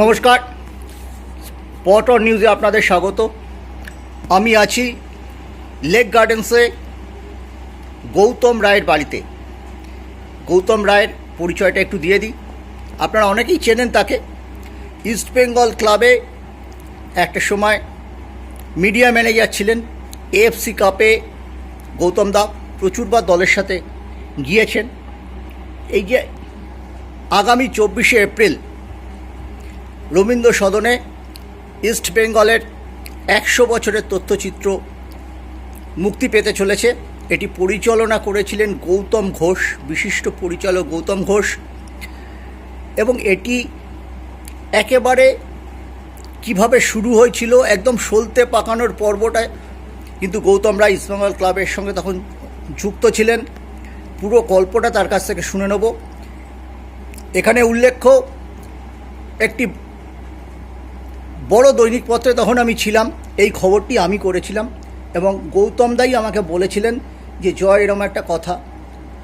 নমস্কার। পটর নিউজে আপনাদের স্বাগত। আমি আছি লেক গার্ডেন্সে গৌতম রায়ের বাড়িতে। গৌতম রায়ের পরিচয়টা একটু দিয়ে দিই। আপনারা অনেকেই চেনেন তাকে। ইস্ট বেঙ্গল ক্লাবে একটা সময় মিডিয়া ম্যানেজার ছিলেন। এএফসি কাপে গৌতম দা প্রচুরবার দলের সাথে গিয়েছেন। এই যে আগামী চব্বিশে এপ্রিল রবীন্দ্র সদনে ইস্ট বেঙ্গলের একশো বছরের তথ্যচিত্র মুক্তি পেতে চলেছে। এটি পরিচালনা করেছিলেন গৌতম ঘোষ, বিশিষ্ট পরিচালক গৌতম ঘোষ। এবং এটি একেবারে কীভাবে শুরু হয়েছিল, একদম সলতে পাকানোর পর্বটায় কিন্তু গৌতম রায় ইস্টবেঙ্গল ক্লাবের সঙ্গে তখন যুক্ত ছিলেন। পুরো গল্পটা তার কাছ থেকে শুনে নেব। এখানে উল্লেখ্য, একটি বড় দৈনিক পত্রে তখন আমি ছিলাম এই খবরটি আমি করেছিলাম এবং গৌতম দাই আমাকে বলেছিলেন যে জয় এরম একটা কথা।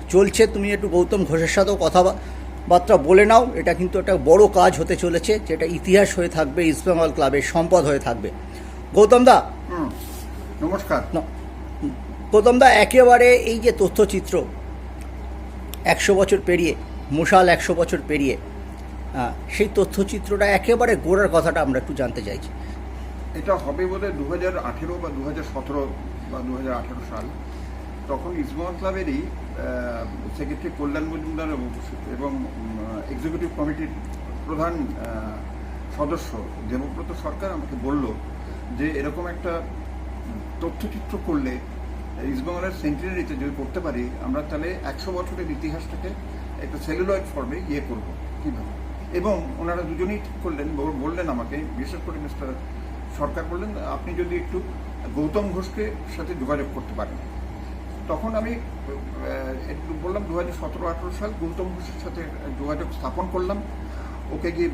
চলছে তুমি একটু গৌতম ঘোষের সাথেও কথাবার্তা বলে নাও। এটা কিন্তু একটা বড় কাজ হতে চলেছে যেটা ইতিহাস হয়ে থাকবে ইস্টবেঙ্গল ক্লাবের সম্পদ হয়ে থাকবে। গৌতম দা নমস্কার। ন- গৌতম দা একেবারে এই যে তথ্যচিত্র একশো বছর পেরিয়ে মশাল একশো বছর পেরিয়ে সেই তথ্যচিত্রটা একেবারে গোড়ার কথাটা আমরা একটু জানতে চাইছি। এটা হবে বলে দু হাজার আঠেরো বা দু হাজার সতেরো বা দু হাজার আঠেরো সাল। তখন ইসমল ক্লাবেরই সেক্রেটারি কল্যাণ মজুমদার এবং এক্সিকিউটিভ কমিটির প্রধান সদস্য দেবব্রত সরকার আমাকে বলল যে এরকম একটা তথ্যচিত্র করলে ইস্টবেঙ্গলের সেন্টিনারিতে যদি করতে পারি, আমরা তাহলে একশো বছরের ইতিহাসটাকে একটা সেলুলয়েড ফর্মে ইয়ে করব। কীভাবে? এবং ওনারা দুজনেই ঠিক করলেন বল- বললেন আমাকে, বিশেষ করে মিস্টার সরকার বললেন, আপনি যদি একটু গৌতম ঘোষকে সাথে যোগাযোগ করতে পারেন। তখন আমি একটু বললাম দু হাজার সতেরো, আঠেরো সাল গৌতম ঘোষের সাথে যোগাযোগ স্থাপন করলাম। ওকে গিয়ে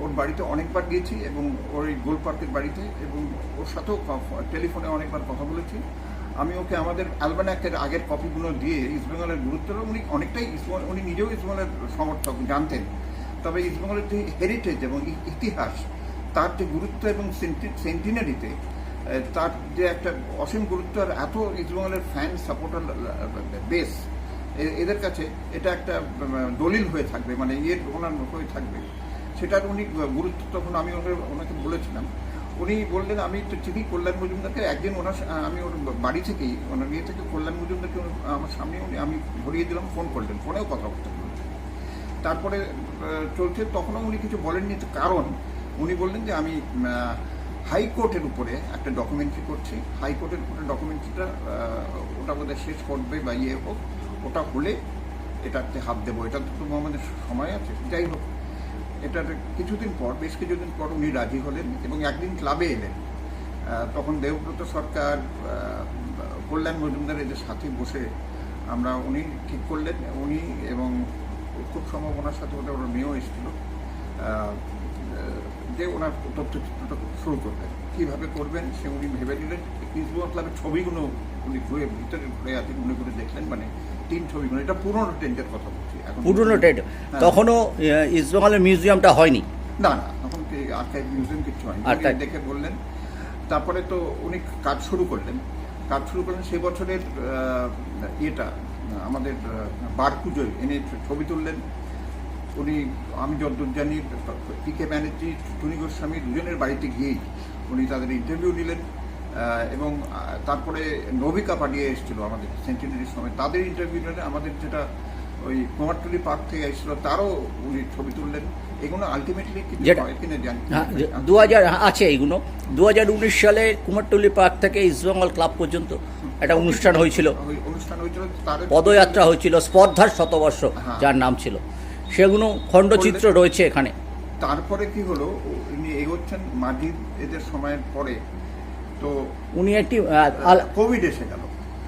ওর বাড়িতে অনেকবার গিয়েছি এবং ওর এই গোল পার্কের বাড়িতে এবং ওর সাথেও টেলিফোনে অনেকবার কথা বলেছি। আমি ওকে আমাদের অ্যালবান অ্যালবানাকের আগের কপিগুলো দিয়ে ইস্টবেঙ্গলের গুরুত্ব উনি অনেকটাই উনি নিজেও ইস্টবেঙ্গলের সমর্থক, জানতেন। তবে ইস্টবেঙ্গলের যে হেরিটেজ এবং ইতিহাস, তার যে গুরুত্ব এবং সেন্টিনারিতে তার যে একটা অসীম গুরুত্ব আর এত ইস্টবেঙ্গলের ফ্যান সাপোর্টার বেস এদের কাছে এটা একটা দলিল হয়ে থাকবে মানে ইয়ের ওনার হয়ে থাকবে। সেটার উনি গুরুত্ব তখন আমি ওকে ওনাকে বলেছিলাম। উনি বললেন, আমি তো চিনি কল্যাণ মজুমদারকে, একদিন ওনার আমি ওর বাড়ি থেকেই, ওনার ইয়ে থেকে কল্যাণ মজুমদারকে আমার সামনে উনি, আমি ধরিয়ে দিলাম ফোন করলেন ফোনেও কথা বলতে বললেন তারপরে চলছে, তখনও উনি কিছু বলেননি। কারণ, উনি বললেন যে আমি হাইকোর্টের উপরে একটা ডকুমেন্টারি করছি। হাইকোর্টের উপরে ডকুমেন্টারিটা ওটা বোধহয় শেষ করবে বা ইয়ে হোক, ওটা হলে এটাতে হাত দেবো। এটা তো আমাদের সময় আছে। যাই হোক, এটার কিছুদিন পর, বেশ কিছুদিন পর উনি রাজি হলেন এবং একদিন ক্লাবে এলেন। তখন দেবব্রত সরকার কল্যাণ মজুমদার এদের সাথে বসে আমরা উনি ঠিক করলেন। উনি এবং খুব সম্ভব ওনার সাথে ওটা ওনার মেয়েও এসেছিল। যে ওনার তথ্যচিত্রটা শুরু করবেন কীভাবে করবেন সে উনি ভেবে নিলেন। কিসবুয়া ক্লাবের ছবিগুলো উনি ঘুরে ভিতরে ঘুরে আছে উনি করে দেখলেন মানে তিন ছবিগুলো এটা পুরনো টেন্টের কথা বলছি। এখন পুরনো টেট হ্যাঁ। তখনও আহ, ইস্টবেঙ্গলের মিউজিয়ামটা হয়নি। না না তখন আর্কাইভ মিউজিয়াম কিছু হয়নি। দেখে বললেন। তারপরে তো উনি কাজ শুরু করলেন। কাজ শুরু করলেন সে বছরের ইয়েটা আমাদের আহ, পুজোয় এনে ছবি তুললেন। উনি আমি যদ্দূর জানি পি কে ব্যানার্জি টুনি গোস্বামী দুজনের বাড়িতে গিয়েই উনি তাদের ইন্টারভিউ নিলেন এবং তারপরে নবিকা পাঠিয়ে এসেছিল আমাদের সেন্টিনারির সময়। তাদের ইন্টারভিউ নিলেন আমাদের যেটা ওই কুমারটুলি পার্ক থেকে এসেছিল তারও উনি ছবি তুললেন। এগুলো আলটিমেটলি দু হাজার আছে এইগুলো দু হাজার উনিশ সালে কুমারটুলি পার্ক থেকে ইস্টবেঙ্গল ক্লাব পর্যন্ত একটা অনুষ্ঠান হয়েছিল। ওই অনুষ্ঠান হয়েছিল তার পদযাত্রা হয়েছিল স্পর্ধার শতবর্ষ হ্যাঁ। যার নাম ছিল। সেগুলো খণ্ডচিত্র রয়েছে এখানে। তারপরে কি হলো উনি এগোচ্ছেন মাজিদ এদের সময়ের পরে। তো উনি একটি কোভিড এসে গেল।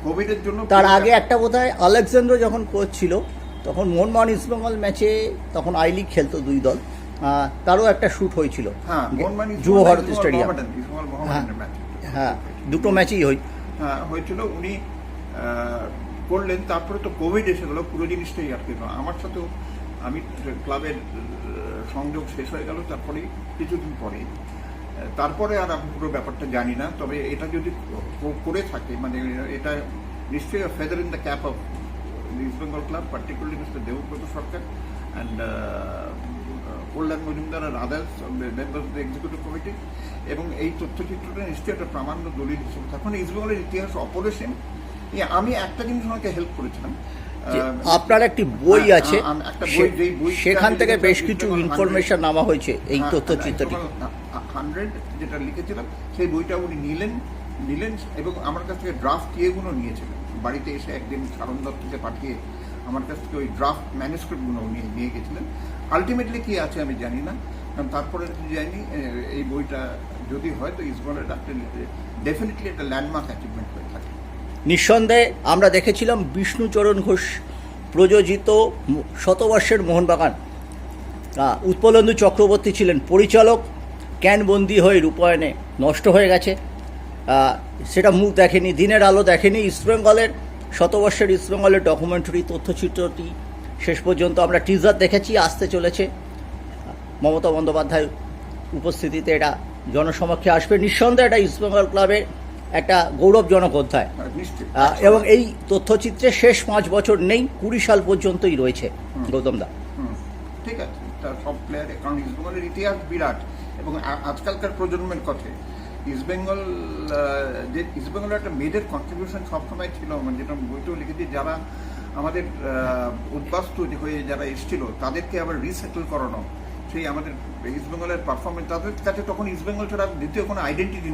কোভিডের জন্য তার আগে একটা বোধহয় আলেকজান্ডার যখন কোচ ছিল তখন মোহনবাগান ইস্টবেঙ্গল ম্যাচে তখন আই লিগ খেলতো দুই দল। তারও একটা শ্যুট হয়েছিল। হ্যাঁ যুব ভারতী স্টেডিয়াম। ম্যাচ। হ্যাঁ দুটো ম্যাচই হ্যাঁ হয়েছিল। উনি করলেন। তারপরে তো কোভিড এসে গেলো পুরো জিনিসটাই আটকে গেল। আমার সাথেও আমি ক্লাবের সংযোগ শেষ হয়ে গেল তারপরে কিছুদিন পরে তারপরে আর আমি পুরো ব্যাপারটা জানি না তবে এটা যদি করে থাকে মানে এটা নিশ্চয়ই feather in the cap of East Bengal club particularly mister Debabrata Sarkar and Kalyan Majumdar R others member of the executive committee এবং এই তথ্যচিত্রটা নিশ্চয়ই একটা প্রামাণ্য দলিল হিসেবে তখন ইস্ট বেঙ্গলের ইতিহাস অপরিসীম। আমি একটা জিনিস ওনাকে হেল্প করেছিলাম। আপনার একটি বই হ্যাঁ, আছে সেখান থেকে বেশ কিছু ইনফরমেশন নেওয়া হয়েছে এই হ্যাঁ, তথ্যচিত্রটি। হান্ড্রেড যেটা লিখেছিলাম সেই বইটা উনি নিলেন। নিলেন এবং আমার কাছ থেকে ড্রাফট ইয়েগুলো নিয়েছিলেন। বাড়িতে এসে একদিন সারণ দত্তকে পাঠিয়ে আমার কাছ থেকে ওই ড্রাফট ম্যানুস্ক্রিপ্টগুলো নিয়ে নিয়ে গেছিলেন। আলটিমেটলি কি আছে আমি জানি না। কারণ তারপরে জানি এই বইটা যদি হয় তো ইসবলের একটা ডেফিনেটলি একটা ল্যান্ডমার্ক অ্যাচিভমেন্ট হয়ে থাকে। নিঃসন্দেহে আমরা দেখেছিলাম বিষ্ণুচরণ ঘোষ প্রযোজিত শতবর্ষের মোহনবাগান। উৎপলেন্দু চক্রবর্তী ছিলেন পরিচালক। ক্যানবন্দি হয়ে রূপায়ণে নষ্ট হয়ে গেছে। সেটা মুখ দেখেনি দিনের আলো দেখেনি ইস্টবেঙ্গলের শতবর্ষের ইস্টবেঙ্গলের ডকুমেন্টারি তথ্যচিত্রটি শেষ পর্যন্ত আমরা টিজার দেখেছি আসতে চলেছে। মমতা বন্দ্যোপাধ্যায় উপস্থিতিতে এটা জনসমক্ষে আসবে। নিঃসন্দেহে এটা ইস্টবেঙ্গল ক্লাবের একটা গৌরবজনক অধ্যায়। আহ, এবং এই তথ্যচিত্রে শেষ পাঁচ বছর নেই কুড়ি সাল পর্যন্তই রয়েছে গৌতম দা। ঠিক আছে। তার সব প্লেয়ারে কারণ ইস্টবেঙ্গলের ইতিহাস বিরাট। এবং আজকালকার প্রজন্মের কথা। ইস্টবেঙ্গল যে ইস্টবেঙ্গলের একটা মেজর কন্ট্রিবিউশন সবসময় ছিল মানে যেটা বইটাও লিখেছি, যারা আমাদের উদ্বাস্তু হয়ে যারা এসেছিল, তাদেরকে আবার রিসেটেল করানো। সেই আমাদের ইস্টবেঙ্গলের পারফরমেন্স তাদের কাছে তখন ইস্টবেঙ্গল ছাড়া দ্বিতীয় কোনো আইডেন্টিটি